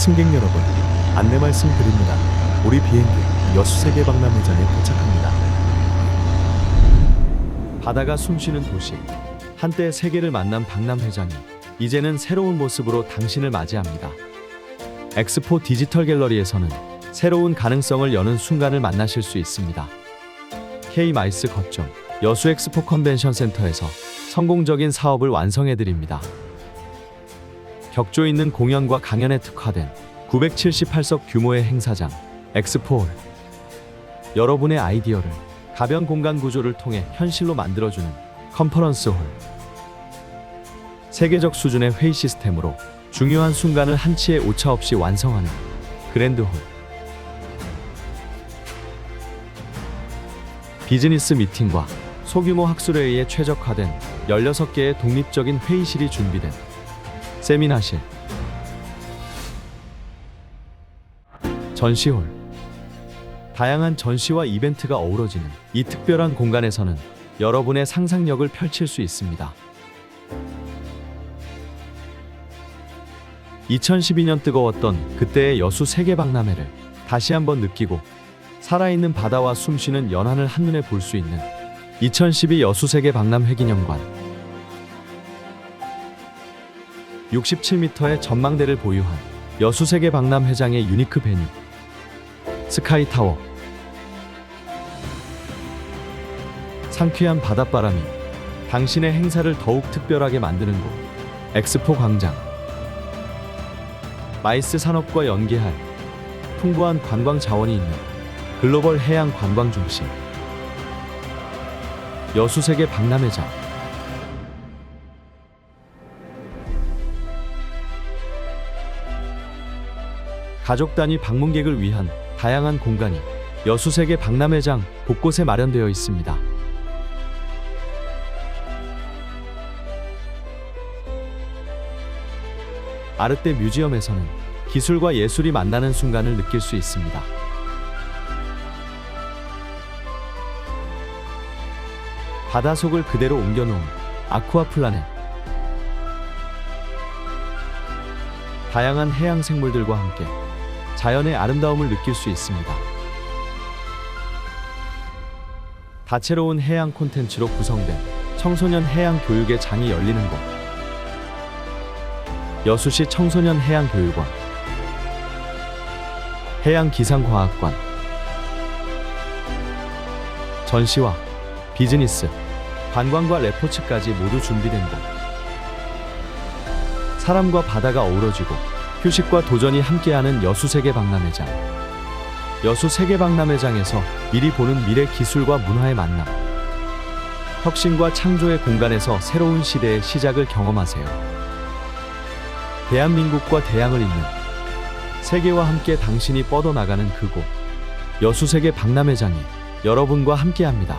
승객 여러분, 안내 말씀 드립니다. 우리 비행기 여수세계 박람회장에 도착합니다. 바다가 숨쉬는 도시. 한때 세계를 만난 박람회장이 이제는 새로운 모습으로 당신을 맞이합니다. 엑스포 디지털 갤러리에서는 새로운 가능성을 여는 순간을 만나실 수 있습니다. K 마이스 거점 여수 엑스포 컨벤션 센터에서 성공적인 사업을 완성해 드립니다. 격조 있는 공연과 강연에 특화된 978석 규모의 행사장 엑스포홀. 여러분의 아이디어를 가변 공간 구조를 통해 현실로 만들어주는 컨퍼런스홀. 세계적 수준의 회의 시스템으로 중요한 순간을 한치의 오차 없이 완성하는 그랜드홀. 비즈니스 미팅과 소규모 학술회의에 최적화된 16개의 독립적인 회의실이 준비된 세미나실. 전시홀. 다양한 전시와 이벤트가 어우러지는 이 특별한 공간에서는 여러분의 상상력을 펼칠 수 있습니다. 2012년 뜨거웠던 그때의 여수 세계 박람회를 다시 한번 느끼고 살아있는 바다와 숨쉬는 연안을 한눈에 볼 수 있는 2012 여수 세계 박람회 기념관 67m의 전망대를 보유한 여수 세계 박람 회장의 유니크 베뉴 스카이타워. 상쾌한 바닷바람이 당신의 행사를 더욱 특별하게 만드는 곳 엑스포 광장. 마이스 산업과 연계할 풍부한 관광 자원이 있는 글로벌 해양 관광 중심. 여수세계 박람회장 가족 단위 방문객을 위한 다양한 공간이 여수세계 박람회장 곳곳에 마련되어 있습니다. 아르떼 뮤지엄에서는 기술과 예술이 만나는 순간을 느낄 수 있습니다. 바다 속을 그대로 옮겨놓은 아쿠아 플라넷. 다양한 해양 생물들과 함께 자연의 아름다움을 느낄 수 있습니다. 다채로운 해양 콘텐츠로 구성된 청소년 해양 교육의 장이 열리는 곳. 여수시 청소년 해양 교육원 해양 기상과학관 전시와 비즈니스 관광과 레포츠까지 모두 준비된 곳 사람과 바다가 어우러지고 휴식과 도전이 함께하는 여수 세계 박람회장 여수 세계 박람회장에서 미리 보는 미래 기술과 문화의 만남 혁신과 창조의 공간에서 새로운 시대의 시작을 경험하세요. 대한민국과 대양을 잇는 세계와 함께 당신이 뻗어나가는 그곳 여수 세계 박람회장이 여러분과 함께합니다.